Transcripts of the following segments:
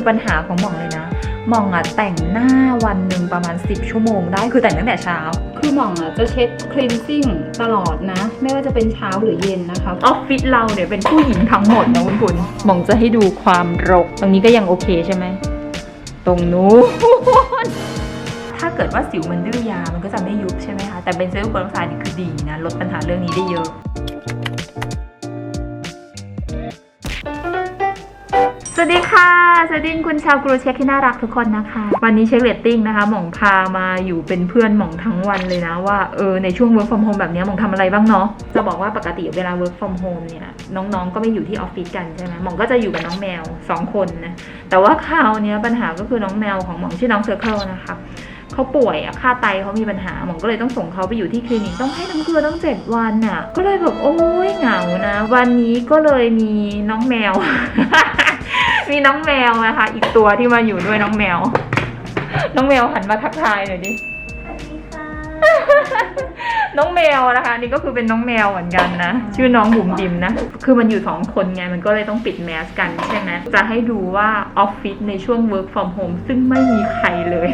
คือปัญหาของหม่องเลยนะ หม่องอะแต่งหน้าวันหนึ่งประมาณ 10 ชั่วโมงได้คือแต่งตั้งแต่เช้า คือหม่องอะจะเช็ดคลีนซิ่งตลอดนะ ไม่ว่าจะเป็นเช้าหรือเย็นนะคะ ออฟฟิศเราเนี่ยเป็นผู้หญิงทั้งหมดนะคุณคุณหม่องจะให้ดูความรก ตรงนี้ก็ยังโอเคใช่ไหม ตรงนู้นถ้าเกิดว่าสิวมันดื้อยา มันก็จะไม่ยุบใช่ไหมคะ แต่เป็นเซลล์โปรไฟล์นี่คือดีนะ ลดปัญหาเรื่องนี้ได้เยอะสวัสดีค่ะ สวัสดีคุณชาวกรูเช็คที่น่ารักทุกคนนะคะ วันนี้เช็คเรตติ้งนะคะหม่องพามาอยู่เป็นเพื่อนหม่องทั้งวันเลยนะว่าเออในช่วง work from home แบบนี้หม่องทำอะไรบ้างเนาะจะบอกว่าปกติเวลา work from home เนี่ยน้องๆ ก็ไม่อยู่ที่ออฟฟิศกันใช่ไหมหม่องก็จะอยู่กับน้องแมวสองคนนะแต่ว่าคราวเนี้ยปัญหาก็คือน้องแมวของหม่องชื่อน้องเซอร์เคิลนะคะเขาป่วยอะค่าไตเขามีปัญหาหม่องก็เลยต้องส่งเขาไปอยู่ที่คลินิกต้องให้น้ำเกลือต้องเจ็ดวันอะก็เลยแบบโอ้ยเหงานะ วันนี้ก็เลยมีน้องแมว มีน้องแมวนะคะ อีกตัวที่มาอยู่ด้วยน้องแมว น้องแมวหันมาทักทายหน่อยดิ น้องแมวนะคะนี่ก็คือเป็นน้องแมวเหมือนกันนะ ชื่อน้องบุ๋มบิมนะ คือมันอยู่สองคนไง มันก็เลยต้องปิดแมสกันใช่ไหมจะให้ดูว่าออฟฟิศในช่วง work from home ซึ่งไม่มีใครเลย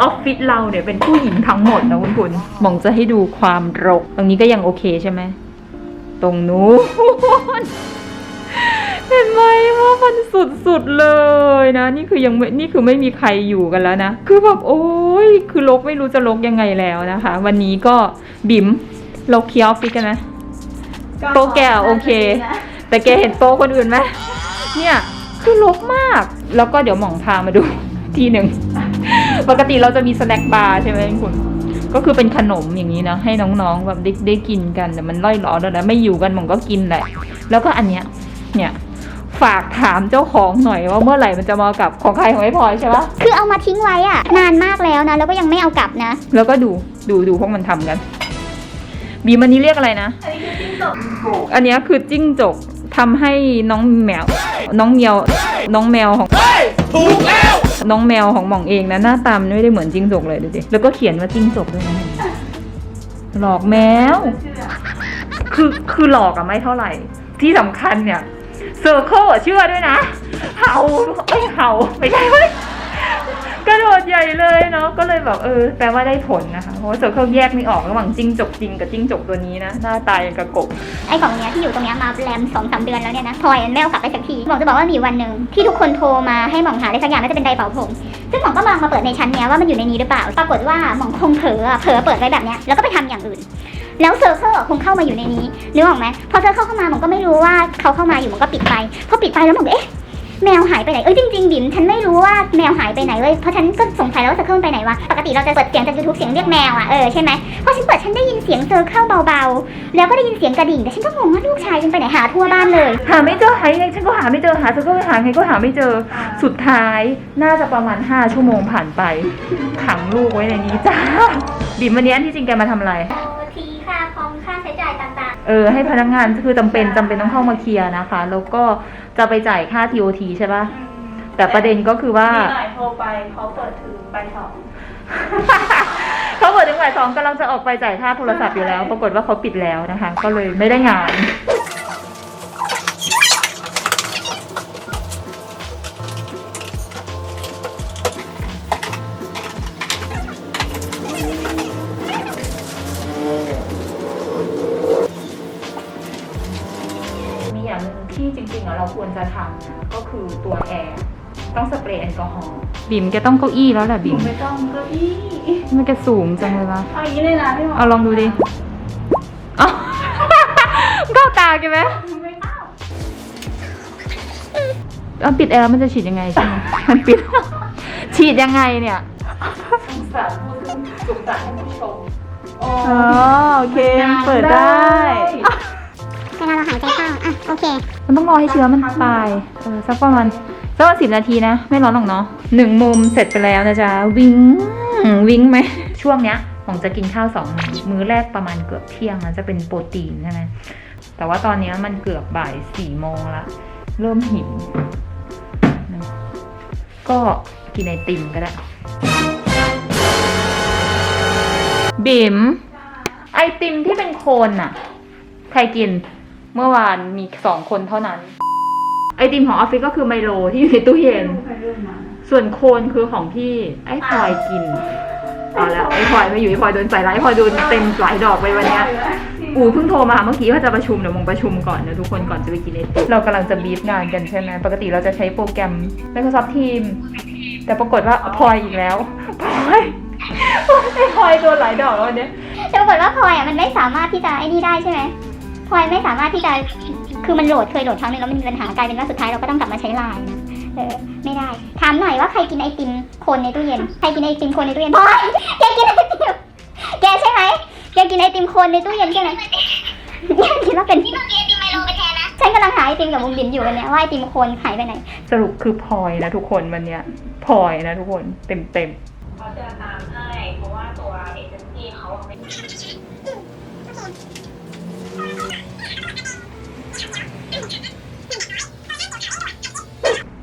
ออฟฟิศเราเนี่ยเป็นผู้หญิงทั้งหมดนะคุณคุณมองจะให้ดูความรก ตรงนี้ก็ยังโอเคใช่ไหมตรงนู้น เห็นไหมว่ามันสุดๆเลยนะ นี่คือยังไม่นี่คือไม่มีใครอยู่กันแล้วนะ คือแบบโอ้ยคือลกไม่รู้จะลกยังไงแล้วนะคะ วันนี้ก็บิ๋มเราเคลียร์ออฟฟิศกันไหมโต๊ะแกอะโอเค แต่แกเห็นโต๊ะคนอื่นไหมเนี่ยคือลกมาก แล้วก็เดี๋ยวหม่องพามาดูทีหนึ่งปกติเราจะมีสแน็คบาร์ใช่ไหมคุณก็คือเป็นขนมอย่างนี้นะให้น้องๆแบบได้ได้กินกันแต่มันล่อยหลอแล้วนะไม่อยู่กันหม่องก็กินแหละ แล้วก็อันเนี้ยเนี่ย ฝากถามเจ้าของหน่อยว่าเมื่อไหร่มันจะมากับของใครของไอ้พลอยใช่ปะคือเอามาทิ้งไว้อะนานมากแล้วนะ แล้วก็ยังไม่เอากลับนะ แล้วก็ดูดูดูพวกมันทำกัน บีมันนี้เรียกอะไรนะ อันนี้คือจิ้งจกทำให้น้องแมว น้องเมียวน้องแมวของน้องแมวของหม่องเองนะหน้าตามันไม่ได้เหมือนจิ้งจกเลยดูดิแล้วก็เขียนว่าจิ้งจกด้วยนะหลอกแมว คือคือหลอกอะไม่เท่าไหร่ ที่สำคัญเนี่ย เซอร์เคิลเชื่อด้วยนะ เห่าเอ้ยเห่าไม่ใช่เว้ยกระโดดใหญ่เลยเนาะก็เลยแบบเออแปลว่าได้ผลนะคะเพราะว่าเซอร์เคิลแยกไม่ออกระหว่างจิ้งจกจริงกับจิ้งจกตัวนี้นะ หน้าตาอย่างกับกบ ไอ้ของเนี้ยที่อยู่ตรงเนี้ยมาแรมสองสามเดือนแล้วเนี่ยนะพลอยไม่เอากลับไปสักทีหมองจะบอกว่ามีวันหนึ่งที่ทุกคนโทรมาให้หมองหาอะไรสักอย่างน่าจะเป็นไดร์เป่าผม ซึ่งหมองก็มองมาเปิดในชั้นเนี้ยว่ามันอยู่ในนี้หรือเปล่า ปรากฏว่าหมองคงเผลออะเผลอเปิดไว้แบบเนี้ยแล้วก็ไปทำอย่างอื่น แล้วเซอร์เคิลอะคงเข้ามาอยู่ในนี้นึกออกไหมพอเซอร์เคิลเข้ามาหมก็ไม่รู้ว่าเขาเข้ามาอยู่หมก็ปิดไปพอปิดไปแล้วหมอก็เอ๊ะแมวหายไปไหน เอ้ยจริงๆ บิ่มฉันไม่รู้ว่าแมวหายไปไหนเลยเพราะฉันก็สงสัยแล้วว่าเซอร์เคิลไปไหนวะ ปกติเราจะเปิดเสียงจากยูทูบเสียงเรียกแมวอะ เออใช่ไหมพอฉันเปิดฉันได้ยินเสียงเซอร์เคิลเบาๆ แล้วก็ได้ยินเสียงกระดิ่ง แต่ฉันก็งงว่าลูกชายฉันไปไหนหาทั่วบ้านเลย หาไม่เจอหายังไงฉันก็หาไม่เจอหาเซอร์เคิลหาไงก็หาไม่เจอ สุดท้ายน่าจะประมาณ 5 ชั่วโมงผ่านไป ขังลูกไว้ในนี้จ้า บิมวันนี้อันที่จริงแกมาทำอะไร เออให้พนักงานคือจำเป็นจำเป็นต้องเข้ามาเคลียร์นะคะ แล้วก็จะไปจ่ายค่า TOT ใช่ปะแต่ประเด็นก็คือว่าหน่อยโทรไปเขาเปิดถึงไปสองเขาเปิดถึงบ่ายสองกำลังจะออกไปจ่ายค่าโทรศัพท์อยู่แล้ว ปรากฏว่าเขาปิดแล้วนะคะ ก็เลยไม่ได้งาน เราควรจะทำนะก็คือตัวแอร์ต้องสเปรย์แอลกอฮอล์บิมแกต้องเก้าอี้แล้วแหละบิมไม่ต้องเก้าอี้มันแกสูงจังเลยวะเอาอย่างนี้เลยนะพี่หมอเอาลองดูดิเอา เข้าตาแกไหมไม่เข้าเอาปิดแอร์มันจะฉีดยังไงใช่ไหมมันปิด ฉีดยังไงเนี่ยสงสารผู้ซึ่งสุขสันต์ให้ผู้ชมโอ้ อ๋อโอเค เปิดได้ๆเวลาเราหายใจเข้าอะ โอเค มันต้องรอให้เชื้อมันตาย เออสักประมาณสักประมาณสิบนาทีนะ ไม่ร้อนหรอกเนาะหนึ่งมุมเสร็จไปแล้วนะจ๊ะ วิงวิงไหม ช่วงเนี้ยผมจะกินข้าวสองมื้อมื้อแรกประมาณเกือบเที่ยงนะจะเป็นโปรตีนใช่ไหมแต่ว่าตอนเนี้ยมันเกือบบ่ายสี่โมงละ เริ่มหิวนะก็กินไอติมก็ได้ บิมไอติมที่เป็นโคนน่ะ ใครกิน เมื่อวานมีสองคนเท่านั้น ไอติมของออฟฟิศก็คือไมโลที่อยู่ในตู้เย็น ส่วนโคนคือของพี่ไอ้พลอยกินเอาแล้วไอ้พลอยไม่อยู่ไอ้พลอยโดนใส่ร้ายไอ้พลอยโดนเต็มหลายดอกไปวันเนี้ยอูเพิ่งโทรมาเมื่อกี้ว่าจะประชุมเดี๋ยวมงประชุมก่อนนะทุกคนก่อนจะไปกินไอติมเรากำลังจะบีฟงานกันใช่ไหมปกติเราจะใช้โปรแกรม Microsoft Teams แต่ปรากฏว่าพลอยอีกแล้วพลอยไอ้พลอยโดนหลายดอกแล้ววันเนี้ยแต่ปรากฏว่าพลอยอะมันไม่สามารถที่จะไอ้นี่ได้ใช่ไหม พลอยไม่สามารถที่จะคือมันโหลดเคยโหลดครั้งหนึงแล้วมันมีปัญหากลายเป็นว่าสุดท้ายเราก็ต้องกลับมาใช้ไลน์นะเออไม่ได้ ถามหน่อยว่าใครกินไอติมโคนในตู้เย็นใครกินไอติมโคนในตู้เย็นพลอยแกกินไอติมแกใช่ไหมแกกินไอติมโคนในตู้เย็นใช่ไหมแกคิดว่าเป็นที่เมื่อกี้ไอติมไมโลไปแทนนะฉันกำลังหาไอติมกับมุมบินอยู่วันเนี้ยว่าไอติมโคนหายไปไหนสรุปคือพลอยนะทุกคนวันเนี้ยพลอยนะทุกคนเต็มเต็มๆเขาจะตามให้เพราะว่าตัวเอเจนซี่เขาเป็น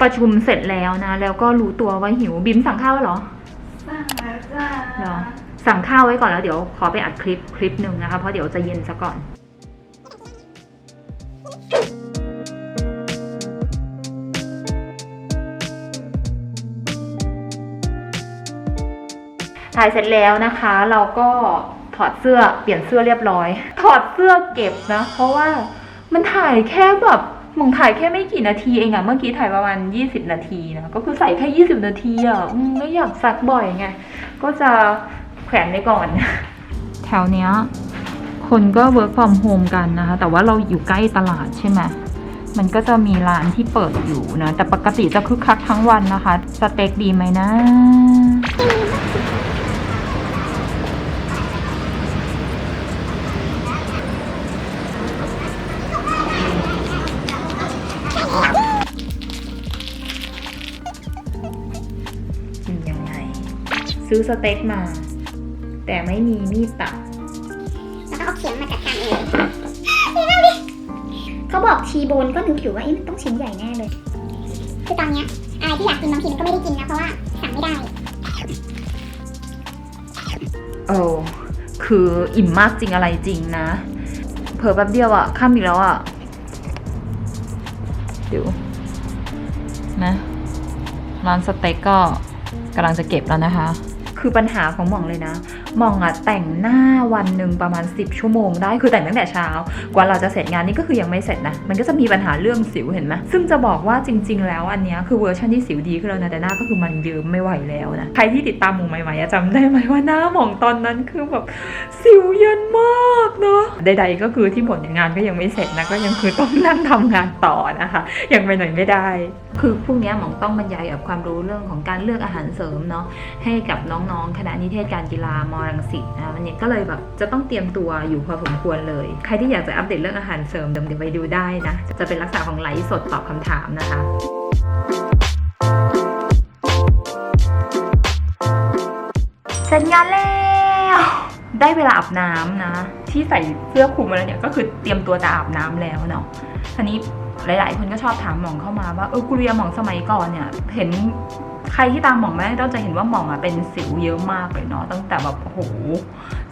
ประชุมเสร็จแล้วนะ แล้วก็รู้ตัวว่าหิวบิมสั่งข้าวเหรอสั่งแล้วจ้าเหรอสั่งข้าวไว้ก่อนแล้วเดี๋ยวขอไปอัดคลิปคลิปหนึ่งนะคะเพราะเดี๋ยวจะเย็นซะก่อนถ่ายเสร็จแล้วนะคะ เราก็ถอดเสื้อเปลี่ยนเสื้อเรียบร้อย ถอดเสื้อเก็บนะ เพราะว่ามันถ่ายแค่แบบ มึงถ่ายแค่ไม่กี่นาทีเองอะเมื่อกี้ถ่ายประมาณ20นาทีนะ ก็คือใส่แค่20นาทีอะอมไม่อยากซักบ่อยไง ก็จะแขวนไว้ก่อน แถวเนี้ย คนก็ work from home กันนะคะ แต่ว่าเราอยู่ใกล้ตลาดใช่ไหมมันก็จะมีร้านที่เปิดอยู่นะ แต่ปกติจะคึกคักทั้งวันนะคะ สเต็กดีไหมนะ ซื้อสเต็กมา แต่ไม่มีมีดตัดแล้วก็เอาเขียงมาจัดการเองนี่นั่งดิเขาบอกทีโบนก็นึกอยู่ว่าเอ๊ะมันต้องชิ้นใหญ่แน่เลย คือตอนเนี้ยอะไรที่อยากกินบางทีมันก็ไม่ได้กินนะเพราะว่าสั่งไม่ได้เออคืออิ่มมากจริงอะไรจริงนะ เผลอแป๊บเดียวอะข้ามอีกแล้วอะเดี๋ยวนะร้านสเต็กก็กำลังจะเก็บแล้วนะคะ คือปัญหาของหม่องเลยนะ มองอะแต่งหน้าวันหนึ่งประมาณ 10 ชั่วโมงได้คือแต่งตั้งแต่เช้า กว่าเราจะเสร็จงานนี่ก็คือยังไม่เสร็จนะ มันก็จะมีปัญหาเรื่องสิวเห็นไหมซึ่งจะบอกว่าจริง ๆ แล้วอันนี้คือเวอร์ชันที่สิวดีขึ้นแล้วนะแต่หน้าก็คือมันเยิ้มไม่ไหวแล้วนะใครที่ติดตามมองใหม่ๆจำได้ไหมว่าหน้าหมองตอนนั้นคือแบบสิวเยินมากเนาะใด ๆ ก็คือที่บ่นเนี่ยงานก็ยังไม่เสร็จนะก็ยังคือต้องนั่งทำงานต่อนะคะยังไปไหนไม่ได้ คือพรุ่งนี้หมองต้องบรรยายกับความรู้เรื่องของการเลือกอาหารเสริมเนาะให้กับน้องๆคณะนิเทศการกีฬามรังสิตนะวันนี้ก็เลยแบบจะต้องเตรียมตัวอยู่พอสมควรเลย ใครที่อยากจะอัปเดตเรื่องอาหารเสริมเดี๋ยวเดี๋ยวไปดูได้นะ จะเป็นลักษณะของไลฟ์สดตอบคำถามนะคะเสร็จงานแล้ว ได้เวลาอาบน้ำนะ ที่ใส่เสื้อคลุมมาแล้วเนี่ยก็คือเตรียมตัวจะอาบน้ำแล้วเนาะทีนี้หลาย ๆ คนก็ชอบถามหมองเข้ามาว่าเออกุเรียหมองสมัยก่อนเนี่ย เห็นใครที่ตามหมองไม่ได้ต้องจะเห็นว่าหมองอะเป็นสิวเยอะมากเลยเนาะตั้งแต่แบบโอ้โห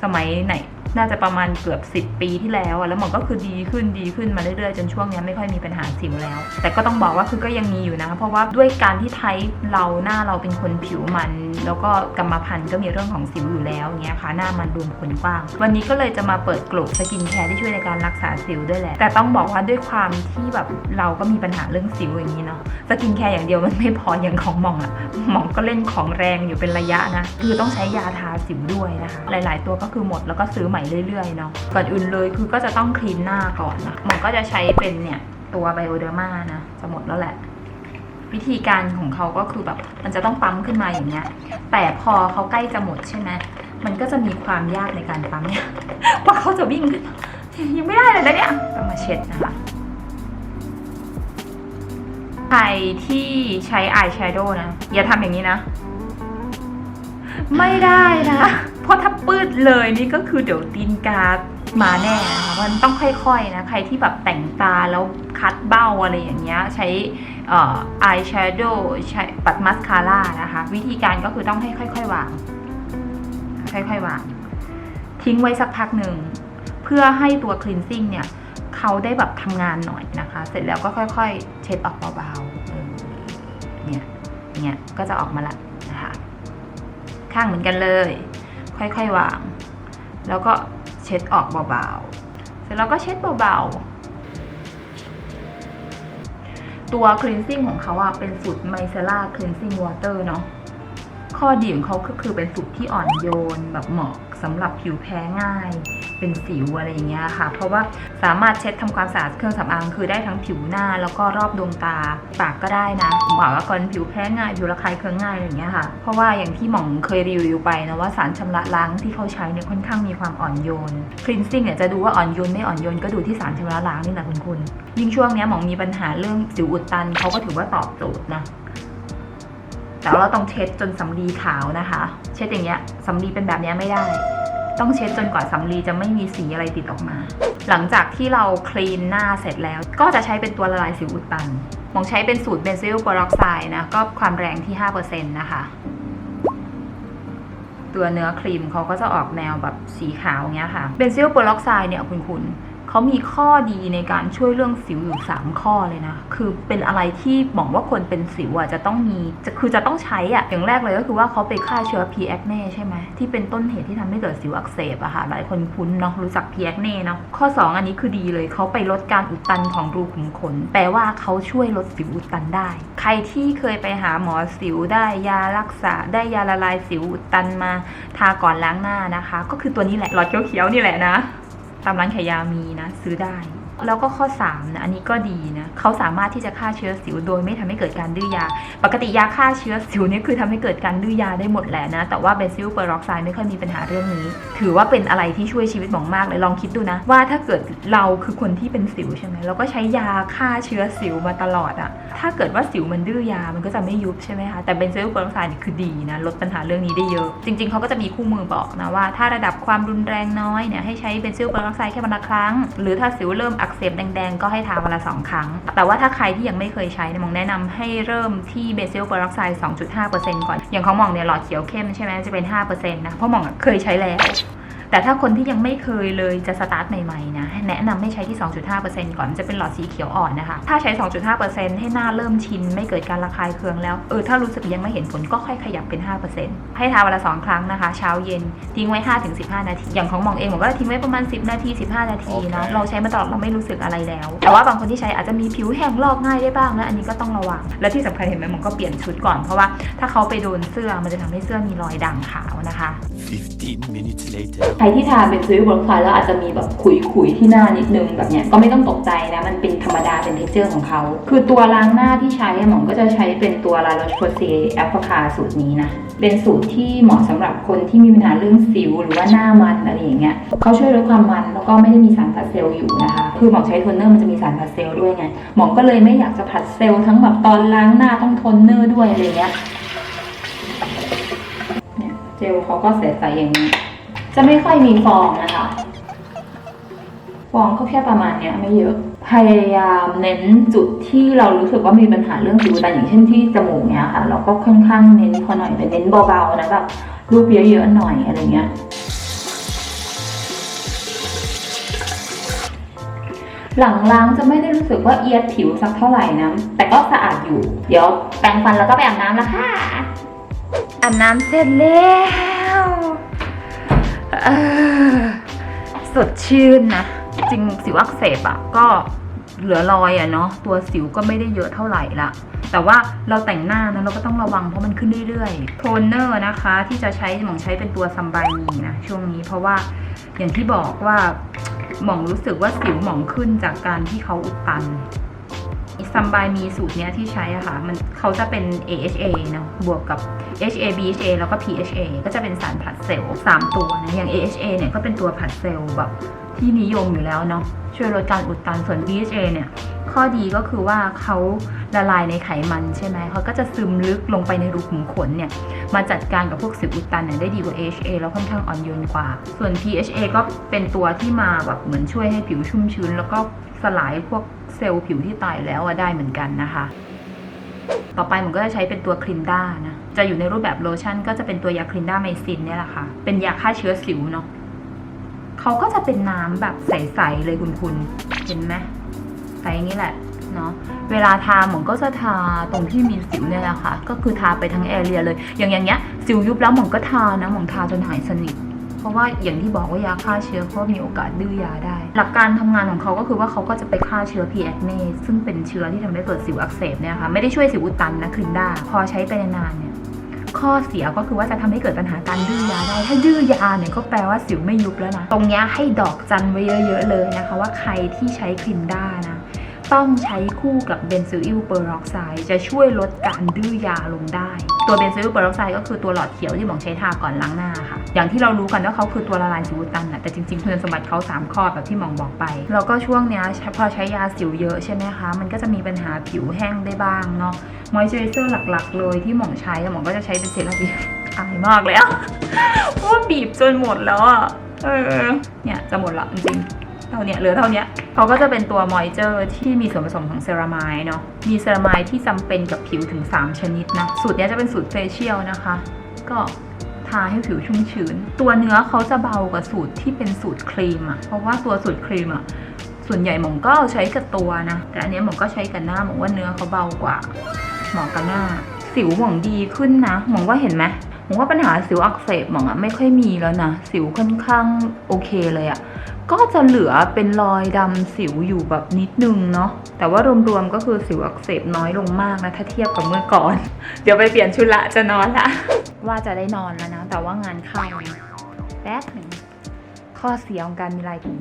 สมัยไหน น่าจะประมาณเกือบ 10 ปีที่แล้วอะแล้วหมองก็คือดีขึ้นดีขึ้นมาเรื่อยๆจนช่วงนี้ไม่ค่อยมีปัญหาสิวแล้ว แต่ก็ต้องบอกว่าคือก็ยังมีอยู่นะ เพราะว่าด้วยการที่ไทป์เราหน้าเราเป็นคนผิวมัน แล้วก็กรรมพันธุ์ก็มีเรื่องของสิวอยู่แล้วเงี้ยค่ะหน้ามันรวมขนกว้าง วันนี้ก็เลยจะมาเปิดกลุ่มสกินแคร์ที่ช่วยในการรักษาสิวด้วยแหละ แต่ต้องบอกว่าด้วยความที่แบบเราก็มีปัญหาเรื่องสิวอย่างนี้เนาะสกินแคร์อย่างเดียวมันไม่พออย่างของหมองอะหมองก็เล่นของแรงอยู่เป็นระยะนะคือต้องใช้ยาทาสิวด้วยนะคะ หลาย ๆ ตัวก็คือหมดแล้วก็ซื้อใหม่เรื่อยๆเนาะก่อนอื่นเลยคือก็จะต้องคลีนหน้าก่อนนะหมอก็จะใช้เป็นเนี่ยตัวไบโอเดอร์มานะจะหมดแล้วแหละ วิธีการของเขาก็คือแบบมันจะต้องปั๊มขึ้นมาอย่างเงี้ย แต่พอเขาใกล้จะหมดใช่ไหมมันก็จะมีความยากในการปั๊มเนี่ยว่าเขาจะวิ่งขึ้นยังไม่ได้เลยนะเนี่ยต้องมาเช็ดนะคะใครที่ใช้อายแชโดว์นะ อย่าทำอย่างนี้นะ ไม่ได้นะ เพราะถ้าปืดเลยนี่ก็คือเดี๋ยวตีนกามาแน่นะคะมันต้องค่อยๆนะ ใครที่แบบแต่งตาแล้วคัดเบ้าอะไรอย่างเงี้ยใช้เอ่ออายแชโดว์ใช้ปัดมัสคาร่านะคะ วิธีการก็คือต้องให้ค่อยๆวาง ค่อยๆวาง ทิ้งไว้สักพักหนึ่ง เพื่อให้ตัวคลีนซิ่งเนี่ยเขาได้แบบทำงานหน่อยนะคะ เสร็จแล้วก็ค่อยๆ เช็ดออกเบาๆเนี่ยเนี่ยก็จะออกมาละ ข้างเหมือนกันเลย ค่อยๆวาง แล้วก็เช็ดออกเบาๆ เสร็จแล้วก็เช็ดเบาๆ ตัว cleansing ของเขาอะเป็นสูตร micellar cleansing water เนาะข้อดีของเขาก็คือเป็นสูตรที่อ่อนโยนแบบเหมาะสำหรับผิวแพ้ง่าย เป็นสิวอะไรอย่างเงี้ยค่ะ เพราะว่าสามารถเช็ดทำความสะอาดเครื่องสำอางคือได้ทั้งผิวหน้าแล้วก็รอบดวงตาปากก็ได้นะเหมากับคนผิวแพ้ง่ายผิวระคายเคืองง่ายอะไรอย่างเงี้ยค่ะ เพราะว่าอย่างที่หม่องเคยรีวิวไปนะว่าสารชำระล้างที่เขาใช้เนี่ยค่อนข้างมีความอ่อนโยน cleansing เนี่ยจะดูว่าอ่อนโยนไม่อ่อนโยนก็ดูที่สารชำระล้างนี่แหละคุณคุณยิ่งช่วงเนี้ยหม่องมีปัญหาเรื่องสิวอุดตันเขาก็ถือว่าตอบโจทย์นะแต่เราต้องเช็ดจนสำลีขาวนะคะ เช็ดอย่างเงี้ยสำลีเป็นแบบเนี้ยไม่ได้ ต้องเช็ดจนกว่าสำลีจะไม่มีสีอะไรติดออกมา หลังจากที่เราคลีนหน้าเสร็จแล้ว ก็จะใช้เป็นตัวละลายสิวอุดตัน มองใช้เป็นสูตรเบนซิลปรล็อกไซด์นะ ก็ความแรงที่ 5%นะคะ ตัวเนื้อครีมเขาก็จะออกแนวแบบสีขาวเงี้ยค่ะ เบนซิลปรล็อกไซด์เนี่ยคุณคุณ เขามีข้อดีในการช่วยเรื่องสิวอยู่3ข้อเลยนะ คือเป็นอะไรที่บอกว่าคนเป็นสิวอะจะต้องมีจะคือจะต้องใช้อะอย่างแรกเลยก็คือว่าเขาไปฆ่าเชื้อ P. acne ใช่ไหมที่เป็นต้นเหตุที่ทำให้เกิดสิวอักเสบอะค่ะหลายคนคุ้นเนาะรู้จัก P. acne เนาะข้อ 2 อันนี้คือดีเลยเขาไปลดการอุดตันของรูขุมขน แปลว่าเขาช่วยลดสิวอุดตันได้ ใครที่เคยไปหาหมอสิวได้ยารักษาได้ยาละลายสิวอุดตันมา ทาก่อนล้างหน้านะคะ ก็คือตัวนี้แหละหลอดเขียวๆนี่แหละนะ ตามร้านขายยามีนะ ซื้อได้ แล้วก็ข้อ3นะอันนี้ก็ดีนะเขาสามารถที่จะฆ่าเชื้อสิวโดยไม่ทำให้เกิดการดื้อยา ปกติยาฆ่าเชื้อสิวเนี่ยคือทำให้เกิดการดื้อยาได้หมดแหละนะ แต่ว่าเบซิลเปอร์ร็อกไซด์ไม่ค่อยมีปัญหาเรื่องนี้ ถือว่าเป็นอะไรที่ช่วยชีวิตหมองมากเลยลองคิดดูนะ ว่าถ้าเกิดเราคือคนที่เป็นสิวใช่ไหมเราก็ใช้ยาฆ่าเชื้อสิวมาตลอดอะถ้าเกิดว่าสิวมันดื้อยามันก็จะไม่ยุบใช่ไหมคะแต่เบนซิลเปอร์ร็อกไซด์นี่คือดีนะลดปัญหาเรื่องนี้ได้เยอะ จริง ๆเขาก็จะมีคู่มือบอกนะว่า ถ้าระดับความรุนแรงน้อยเนี่ยให้ใช้เบนซิลเปอร์ร็อกไซด์แค่วันละครั้ง หรือถ้าสิวเริ่มอักเสบแดงๆ ก็ให้ทาวันละสองครั้ง แต่ว่าถ้าใครที่ยังไม่เคยใช้เนี่ยมองแนะนำให้เริ่มที่เบซิลเปอร์ออกไซด์2.5%ก่อน อย่างของมองเนี่ยหลอดเขียวเข้มใช่ไหมจะเป็น 5%นะ เพราะมองเคยใช้แล้ว แต่ถ้าคนที่ยังไม่เคยเลยจะสตาร์ทใหม่ๆนะแนะนำให้ใช้ที่ 2.5%ก่อนจะเป็นหลอดสีเขียวอ่อนนะคะ ถ้าใช้ 2.5%ให้หน้าเริ่มชิน ไม่เกิดการระคายเคืองแล้ว เออ ถ้ารู้สึกยังไม่เห็นผลก็ค่อยขยับเป็น 5%ให้ทาวันละ 2 ครั้งนะคะ เช้าเย็น ทิ้งไว้ 5-15 นาที อย่างของหมองเองผมก็ทิ้งไว้ประมาณ 10 นาที 15 นาทีเนาะ เราใช้มาตลอดเราไม่รู้สึกอะไรแล้ว แต่ว่าบางคนที่ใช้อาจจะมีผิวแห้งลอกง่ายได้บ้างนะ อันนี้ก็ต้องระวัง และที่สำคัญเห็นไหมหมองก็เปลี่ยนชุดก่อนเพราะว่าถ้าเขาไปโดนเสื้อมันจะทำให้เสื้อมีรอยด่างขาวนะคะ15 minutes later. ใครที่ทาเป็นซิลเวิร์กไฟแล้วอาจจะมีแบบขุยๆที่หน้านิดนึงแบบเนี้ยก็ไม่ต้องตกใจนะ มันเป็นธรรมดาเป็นเท็กเจอร์ของเขา คือตัวล้างหน้าที่ใช้อะหมอก็จะใช้เป็นตัวลาโรชโพเซแอปคาสูตรนี้นะเป็นสูตรที่เหมาะสำหรับคนที่มีปัญหาเรื่องสิว หรือว่าหน้ามันอะไรอย่างเงี้ยเขาช่วยลดความมันแล้วก็ไม่ได้มีสารผัดเซลล์อยู่นะคะคือหมอใช้โทนเนอร์มันจะมีสารผัดเซลล์ด้วยไงหมอก็เลยไม่อยากจะผัดเซลล์ทั้งแบบตอนล้างหน้าต้องโทนเนอร์ด้วยอะไรเงี้ยเนี่ยเจลเขาก็ใสๆอย่างนี้ จะไม่ค่อยมีฟองนะคะฟองก็แค่ประมาณเนี้ยไม่เยอะ พยายามเน้นจุดที่เรารู้สึกว่ามีปัญหาเรื่องสิวอุดตันอย่างเช่นที่จมูกเนี้ยค่ะ เราก็ค่อนข้างเน้นพอหน่อยแต่เน้นเบาๆนะแบบรูปเยอะๆหน่อยอะไรเงี้ยหลังล้างจะไม่ได้รู้สึกว่าเอียดผิวสักเท่าไหร่นะแต่ก็สะอาดอยู่ เดี๋ยวแปรงฟันแล้วก็ไปอาบน้ำแล้วค่ะอาบน้ำเสร็จแล้ว สดชื่นนะ จริงสิวอักเสบอะก็เหลือรอยอะเนาะตัวสิวก็ไม่ได้เยอะเท่าไหร่ละแต่ว่าเราแต่งหน้านะเราก็ต้องระวังเพราะมันขึ้นเรื่อยๆโทนเนอร์นะคะ ที่จะใช้หมองใช้เป็นตัวซัมบายมีนะช่วงนี้เพราะว่าอย่างที่บอกว่าหมองรู้สึกว่าสิวหมองขึ้นจากการที่เขาอุดตัน ซัมบายมีสูตรเนี้ยที่ใช้อะค่ะ มันเขาจะเป็น AHA เนะบวกกับ HA BHA แล้วก็ PHA ก็จะเป็นสารผลัดเซลล์3ตัวนะอย่าง AHA เนี่ยก็เป็นตัวผลัดเซลล์แบบที่นิยมอยู่แล้วเนาะช่วยลดการอุดตันส่วน BHA เนี่ยข้อดีก็คือว่าเขาละลายในไขมันใช่ไหมเขาก็จะซึมลึกลงไปในรูขุมขนเนี่ยมาจัดการกับพวกสิวอุดตันเนี่ยได้ดีกว่า AHA แล้วค่อนข้างอ่อนโยนกว่า ส่วน PHA ก็เป็นตัวที่มาแบบเหมือนช่วยให้ผิวชุ่มชื้น แล้วก็ สลายพวกเซลล์ผิวที่ตายแล้วอะได้เหมือนกันนะคะ ต่อไปผมก็จะใช้เป็นตัวคลินด้านะ จะอยู่ในรูปแบบโลชั่น ก็จะเป็นตัวยาคลินด้าไมซินเนี่ยแหละค่ะ เป็นยาฆ่าเชื้อสิวเนาะเขาก็จะเป็นน้ำแบบใสๆเลยคุณคุณเห็นไหมใสอย่างนี้แหละเนาะเวลาทาหมองก็จะทาตรงที่มีสิวเนี่ยแหละค่ะ ก็คือทาไปทั้งแอเรียเลย อย่างอย่างเงี้ยสิวยุบแล้วหมองก็ทานะหมองทาจนหายสนิท ราะว่าอย่างที่บอกว่ายาฆ่าเชื้อเขามีโอกาสดื้อยาได้ หลักการทำงานของเขาก็คือว่าเขาก็จะไปฆ่าเชื้อ P. acne ซึ่งเป็นเชื้อที่ทำให้เกิดสิวอักเสบเนี่ยค่ะไม่ได้ช่วยสิวอุดตันนะคลินด้าพอใช้ไปนานเนี่ยข้อเสียก็คือว่าจะทำให้เกิดปัญหาการดื้อยาได้ ถ้าดื้อยาเนี่ยก็แปลว่าสิวไม่ยุบแล้วนะ ตรงนี้ให้ดอกจันไว้เยอะๆเลยนะคะ ว่าใครที่ใช้คลินด้านะ ต้องใช้คู่กับเบนซิลอิลเปอร์ออกไซด์จะช่วยลดการดื้อยาลงได้ ตัวเบนซิลอิลเปอร์ออกไซด์ก็คือตัวหลอดเขียวที่หมองใช้ทาก่อนล้างหน้าค่ะ อย่างที่เรารู้กันว่าเขาคือตัวละลายสิวตันนะแต่จริงๆคุณสมบัติเขา3ข้อแบบที่หมองบอกไป แล้วก็ช่วงเนี้ยพอใช้ยาสิวเยอะใช่ไหมคะ มันก็จะมีปัญหาผิวแห้งได้บ้างเนาะมอยเจอร์เซอร์หลักๆ เลยที่หมองใช้หมองก็จะใช้เป็นเซรั่มอายมากเลยอะเพราะว่าบีบจนหมดแล้วอะเออเนี่ยจะหมดละจริง เท่าเนี้ยเหลือเท่าเนี้ยเขาก็จะเป็นตัวมอยเจอร์ที่มีส่วนผสมของเซรามายเนาะมีเซรามายที่จำเป็นกับผิวถึง 3 ชนิดนะสูตรนี้จะเป็นสูตรเฟเชียลนะคะ ก็ทาให้ผิวชุ่มชื้น ตัวเนื้อเขาจะเบากว่าสูตรที่เป็นสูตรครีมอะเพราะว่าตัวสูตรครีมอะส่วนใหญ่หมองก็ใช้กับตัวนะ แต่อันนี้หมองก็ใช้กับหน้าหมองว่าเนื้อเขาเบากว่าเหมาะกับหน้า สิวหมองดีขึ้นนะหมองว่าเห็นไหมหมองว่าปัญหาสิวอักเสบหมองอะไม่ค่อยมีแล้วนะ สิวค่อนข้างโอเคเลยอะ ก็จะเหลือเป็นรอยดำสิวอยู่แบบนิดนึงเนาะแต่ว่ารวมๆก็คือสิวอักเสบน้อยลงมากนะถ้าเทียบกับเมื่อก่อน เดี๋ยวไปเปลี่ยนชุดละจะนอนละ ว่าจะได้นอนแล้วนะ แต่ว่างานเข้าแป๊บหนึ่งข้อเสียของการมีลายกลุ่ม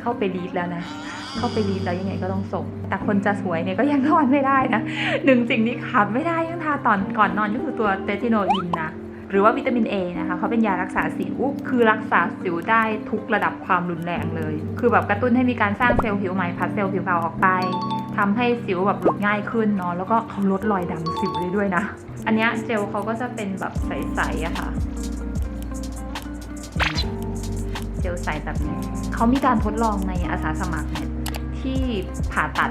เข้าไปรีดแล้วนะ เข้าไปรีดแล้วยังไงก็ต้องส่ง แต่คนจะสวยเนี่ยก็ยังนอนไม่ได้นะหนึ่งสิ่งที่ขาดไม่ได้ยังทาตอนก่อนนอนก็คือตัวเตติโนอินนะ หรือว่าวิตามิน A นะคะเขาเป็นยารักษาสิว คือรักษาสิวได้ทุกระดับความรุนแรงเลย คือแบบกระตุ้นให้มีการสร้างเซลล์ผิวใหม่พัดเซลล์ผิวเก่าออกไปทำให้สิวแบบหลุดง่ายขึ้นเนาะแล้วก็เขาลดรอยดำสิวได้ด้วยนะ อันนี้เจลเขาก็จะเป็นแบบใสๆอะค่ะเจลใสแบบนี้เขามีการทดลองในอาสาสมัครที่ผ่าตัด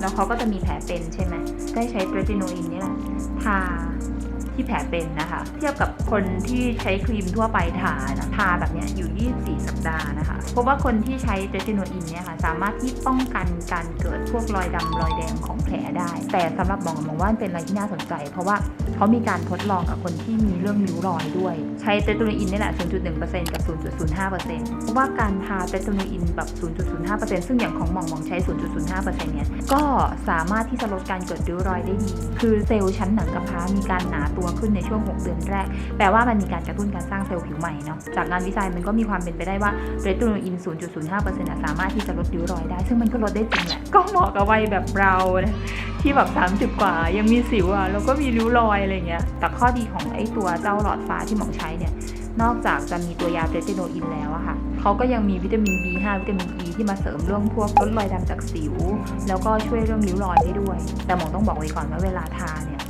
แล้วเขาก็จะมีแผลเป็นใช่ไหมก็ใช้เกรติโนอินนี่แหละทา ที่แผลเป็นนะคะ เทียบกับคนที่ใช้ครีมทั่วไปทานะทาแบบนี้อยู่ 24 สัปดาห์นะคะพบว่าคนที่ใช้เกรติโนอินเนี่ยค่ะสามารถที่ป้องกันการเกิดพวกรอยดำรอยแดงของแผลได้ แต่สำหรับหมองมองว่าเป็นอะไรที่น่าสนใจ เพราะว่า เขามีการทดลองกับคนที่มีเรื่องริ้วรอยด้วย ใช้เตตูนอินนี่แหละ 0.1%กับ 0.05%เพราะว่าการทาเตตูนอินแบบ 0.05%ซึ่งอย่างของหมองมองใช้ 0.05%เนี่ย ก็สามารถที่จะลดการเกิดริ้วรอยได้ดี คือเซลล์ชั้นหนังกระพร้ามีการหนาตัวขึ้นในช่วง 6 เดือนแรก แปลว่ามันมีการกระตุ้นการสร้างเซลล์ผิวใหม่เนาะ จากงานวิจัยมันก็มีความเป็นไปได้ว่าเรตูนอิน 0.05%สามารถที่จะลดริ้วรอยได้ ซึ่งมันก็ลดได้จริงแหละ ก็เหมาะกับวัยแบบเรานะที่แบบ 30 กว่ายังมีสิวอะแล้วก็มีริ้วรอยอะไรเงี้ยแต่ข้อดีของไอ้ตัวเจ้าหลอดฟ้าที่หมองใช้เนี่ยนอกจากจะมีตัวยาเรติโนอินแล้วอะค่ะเขาก็ยังมีวิตามิน B5 วิตามิน E ที่มาเสริมเรื่องพวกลดรอยดำจากสิว แล้วก็ช่วยเรื่องริ้วรอยได้ด้วย แต่หมอต้องบอกไว้ก่อนว่าเวลาทาเนี่ย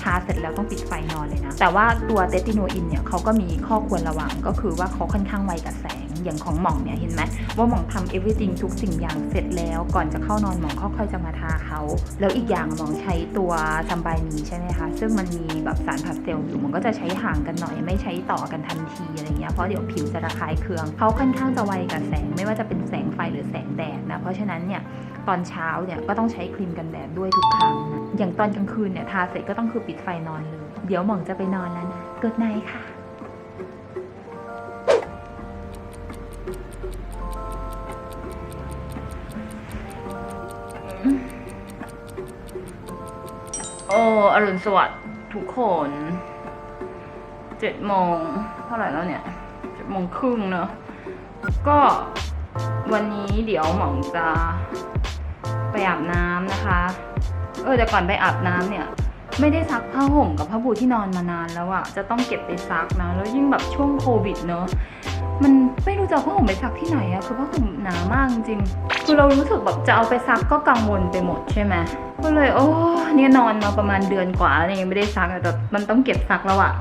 ทาเสร็จแล้วต้องปิดไฟนอนเลยนะ แต่ว่าตัวเตติโนอินเนี่ยเขาก็มีข้อควรระวังก็คือว่าเขาค่อนข้างไวกับแสง อย่างของหม่องเนี่ยเห็นไหมว่าหม่องทำ everything ทุกสิ่งอย่างเสร็จแล้ว ก่อนจะเข้านอนหม่องค่อยๆจะมาทาเขา แล้วอีกอย่างหม่องใช้ตัวซัมบายมีใช่ไหมคะซึ่งมันมีแบบสารพาสเทลล์อยู่หมันก็จะใช้ห่างกันหน่อยไม่ใช้ต่อกันทันทีอะไรเงี้ยเพราะเดี๋ยวผิวจะระคายเคืองเขาค่อนข้างจะไวกับแสงไม่ว่าจะเป็นแสงไฟหรือแสงแดดนะเพราะฉะนั้นเนี่ยตอนเช้าเนี่ยก็ต้องใช้ครีมกันแดดด้วยทุกครั้งนะอย่างตอนกลางคืนเนี่ยทาเสร็จก็ต้องคือปิดไฟนอนเลยเดี๋ยวหม่องจะไปนอนแล้วนะกดไนค่ะ อ้อรุณสวัสดิ์ทุกคนเจ็ดโมงเท่าไหร่แล้วเนี่ยเจ็ดโมงครึ่งเนอะก็วันนี้เดี๋ยวหม่องจะไปอาบน้ำนะคะ เออแต่ก่อนไปอาบน้ำเนี่ย ไม่ได้ซักผ้าห่มกับผ้าปูที่นอนมานานแล้วอะจะต้องเก็บไปซักนะ แล้วยิ่งแบบช่วงโควิดเนอะ มันไม่รู้จะเอาผ้าห่มไปซักที่ไหนอะคือผ้าห่มหนามากจริงคือเรารู้สึกแบบจะเอาไปซักก็กังวลไปหมดใช่ไหมก็เลยโอ้เนี่ยนอนมาประมาณเดือนกว่าแล้วยังไม่ได้ซักแต่มันต้องเก็บซักแล้วอะ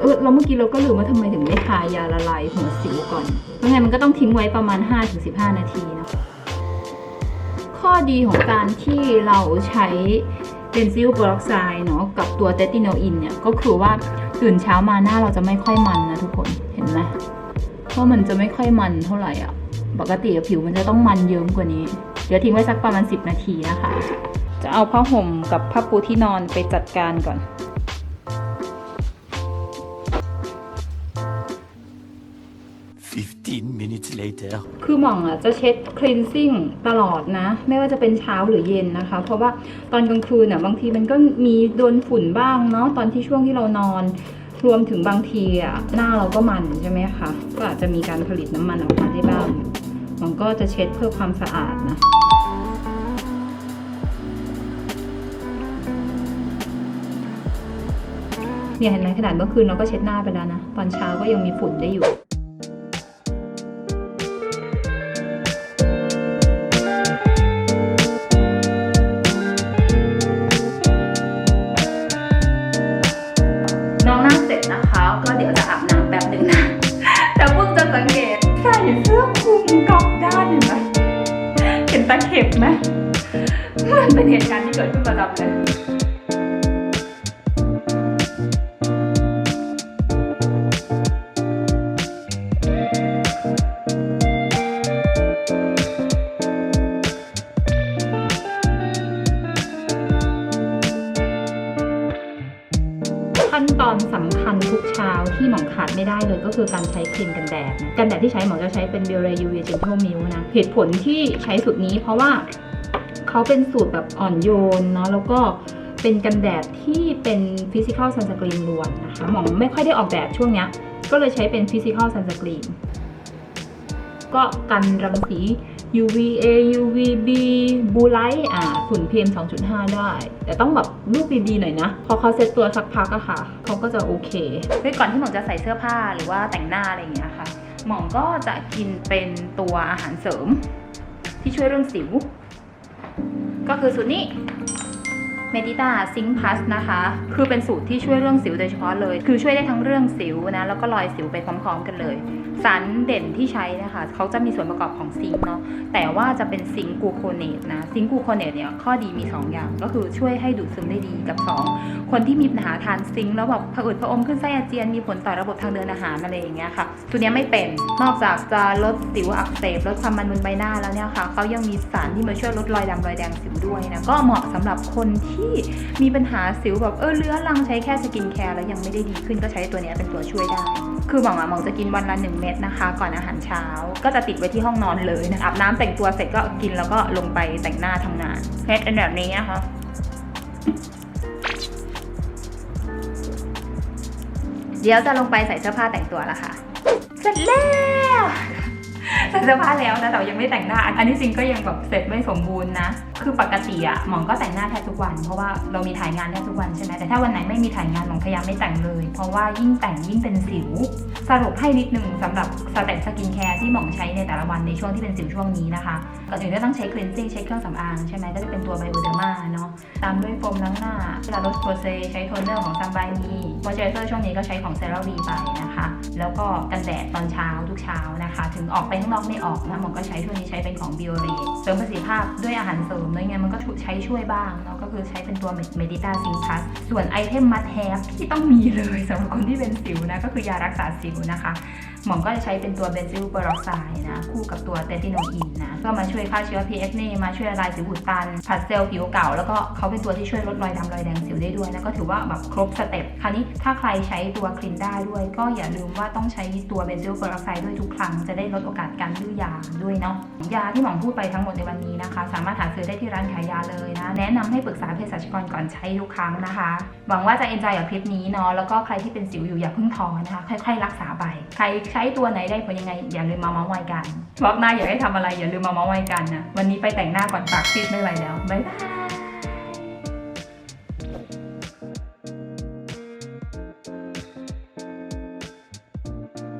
เออแล้วเมื่อกี้เราก็ลืมว่าทำไมถึงไม่ทายาละลายหัวสิวก่อนเพราะงั้นมันก็ต้องทิ้งไว้ประมาณ 5-15 นาทีนะข ข้อดีของการที่เราใช้เบนซิลโปรอกไซด์เนาะกับตัวเตติโนอินเนี่ย ก็คือว่าตื่นเช้ามาหน้าเราจะไม่ค่อยมันนะทุกคนเห็นไหมเพราะมันจะไม่ค่อยมันเท่าไหร่อะ ปกติผิวมันจะต้องมันเยิ้มกว่านี้ เดี๋ยวทิ้งไว้สักประมาณ 10 นาทีนะคะ จะเอาผ้าห่มกับผ้าปูที่นอนไปจัดการก่อน later. คือหม่องอะจะเช็ด cleansing ตลอดนะ ไม่ว่าจะเป็นเช้าหรือเย็นนะคะ เพราะว่าตอนกลางคืนอะบางทีมันก็มีโดนฝุ่นบ้างเนาะตอนที่ช่วงที่เรานอน รวมถึงบางทีอะหน้าเราก็มันใช่ไหมคะก็อาจจะมีการผลิตน้ำมันออกมาได้บ้างหม่องก็จะเช็ดเพื่อความสะอาดนะเนี่ยเห็นไหมขนาดเมื่อคืนเราก็เช็ดหน้าไปแล้วนะ ตอนเช้าก็ยังมีฝุ่นได้อยู่ ขั้นตอนสำคัญทุกเช้าที่หมองขาดไม่ได้เลยก็คือการใช้ครีมกันแดดนะกันแดดที่ใช้หมองจะใช้เป็น b i o r e UV Gentle Milk นะเหตุผลที่ใช้สูตรนี้เพราะว่าเขาเป็นสูตรแบบอ่อนโยนเนาะแล้วก็เป็นกันแดดที่เป็น Physical Sunscreen ล้วนนะคะหมองไม่ค่อยได้ออกแดดช่วงเนี้ยก็เลยใช้เป็น Physical Sunscreen ก็กันรังสี UVA UVB บูไลท์อ่าฝุ่น PM 2.5 ได้ แต่ต้องแบบลูกดีๆหน่อยนะ พอเขาเซ็ตตัวสักพักอะค่ะเขาก็จะโอเคเฮ้ยก่อนที่หมองจะใส่เสื้อผ้าหรือว่าแต่งหน้าอะไรอย่างเงี้ยค่ะ หมองก็จะกินเป็นตัวอาหารเสริม ที่ช่วยเรื่องสิว ก็คือสูตรนี้ เมดิตาซิงค์พัสนะคะ คือเป็นสูตรที่ช่วยเรื่องสิวโดยเฉพาะเลย คือช่วยได้ทั้งเรื่องสิวนะ แล้วก็รอยสิวไปพร้อมๆกันเลย สารเด่นที่ใช้นะคะเขาจะมีส่วนประกอบของซิงค์เนาะ แต่ว่าจะเป็นซิงค์กูโคเนตนะ ซิงค์กูโคเนตเนี่ยข้อดีมี 2 อย่าง ก็คือช่วยให้ดูดซึมได้ดีกับ 2 คนที่มีปัญหาทานซิงค์แล้วแบบผะอืดผะอมขึ้นไส้อาเจียน มีผลต่อระบบทางเดินอาหารอะไรอย่างเงี้ยค่ะ ตัวเนี้ไม่เป็น นอกจากจะลดสิวอักเสบ ลดความมันบนใบหน้าแล้วเนี่ยค่ะเขายังมีสารที่มาช่วยลดรอยดำรอยแดงสิวด้วยนะ ก็เหมาะสำหรับคนที่มีปัญหาสิวแบบเออเลื้อรังใช้แค่สกินแคร์แล้วยังไม่ได้ดีขึ้นก็ใช้ตัวนี้เป็นตัวช่วยได้ คือหมองอะหมองจะกินวันละหนึ่งเม็ดนะคะ ก่อนอาหารเช้า ก็จะติดไว้ที่ห้องนอนเลยนะอาบน้ำแต่งตัวเสร็จก็กินแล้วก็ลงไปแต่งหน้าทำงานเพชรเป็นแบบนี้นะคะเดี๋ยวจะลงไปใส่เสื้อผ้าแต่งตัวแล้วค่ะ เสร็จแล้ว ใส่เสื้อผ้าแล้วนะแต่ยังไม่แต่งหน้า อันนี้จริงก็ยังแบบเสร็จไม่สมบูรณ์นะ คือปกติอะหมองก็แต่งหน้าแทบทุกวัน เพราะว่าเรามีถ่ายงานแทบทุกวันใช่ไหมแต่ถ้าวันไหนไม่มีถ่ายงานหมองพยายามไม่แต่งเลย เพราะว่ายิ่งแต่งยิ่งเป็นสิว สรุปให้นิดนึงสำหรับสเต็ปสกินแคร์ที่หมองใช้ในแต่ละวันในช่วงที่เป็นสิวช่วงนี้นะคะก่อนอื่นก็ต้องใช้คลีนซิ่งใช้เครื่องสำอางใช่ไหมก็จะเป็นตัวไบโอเดอร์มาเนาะตามด้วยโฟมล้างหน้าเวลาโรสโพเซใช้โทนเนอร์ของซัมบมีมอยเจอร์เซอร์ช่วงนี้ก็ใช้ของเซรั่มไปนะคะ แล้วก็กันแดดตอนเช้าทุกเช้านะคะ ถึงออกไปข้างนอกไม่ออกนะหมอก็ใช้ช่วงนี้ใช้เป็นของ b i o r e เสริมประสิทธิภาพด้วยอาหารเสริมด้วยไงมันก็ใช้ช่วยบ้างเนาะก็คือใช้เป็นตัวเมดิตาซิงพัสส่วนไอเทมมัดแฮปที่ต้องมีเลยสำหรับคนที่เป็นสิวนะก็คือยารักษาสิวนะคะหมอก็จะใช้เป็นตัวเบนซิลเปอรอกไซด์นะ คู่กับตัวเตติโนอินนะเพื่อมาช่วยฆ่าเชื้อ PF นี่มาช่วยละลายสิวอุดตันผัดเซลล์ผิวเก่า แล้วก็เขาเป็นตัวที่ช่วยลดรอยดำรอยแดงสิวได้ด้วยนะ ก็ถือว่าแบบครบสเต็ปคราวนี้ถ้าใครใช้ตัวคลินได้ด้วย ก็อย่าลืมว่าต้องใช้ตัวเบนซิลปอรอกไซด์ด้วยทุกครั้งจะได้ลดโอกาสการดื้อยาด้วยเนาะยาที่หมอพูดไปทั้งหมดในวันนี้นะคะ สามารถหาซื้อได้ที่ร้านขายยาเลยนะ แนะนำให้ปรึกษาเภสัชกรก่อนใช้ทุกครั้งนะคะ หวังว่าจะเอนจอยกับคลิปนี้เนาะแล้วก็ใครที่เป็นสิวอยู่อย่าเพิ่งท้อนะคะ ค่อย ๆ รักษาไป ใครใช้ตัวไหนได้ผลยังไง อย่าลืมมาเมาส์มอยกันวอกหน้าอยากให้ทำอะไรอย่าลืมมาเมาส์มอยกันนะวันนี้ไปแต่งหน้าก่อนปากซีดไม่ไหวแล้วบ๊ายบาย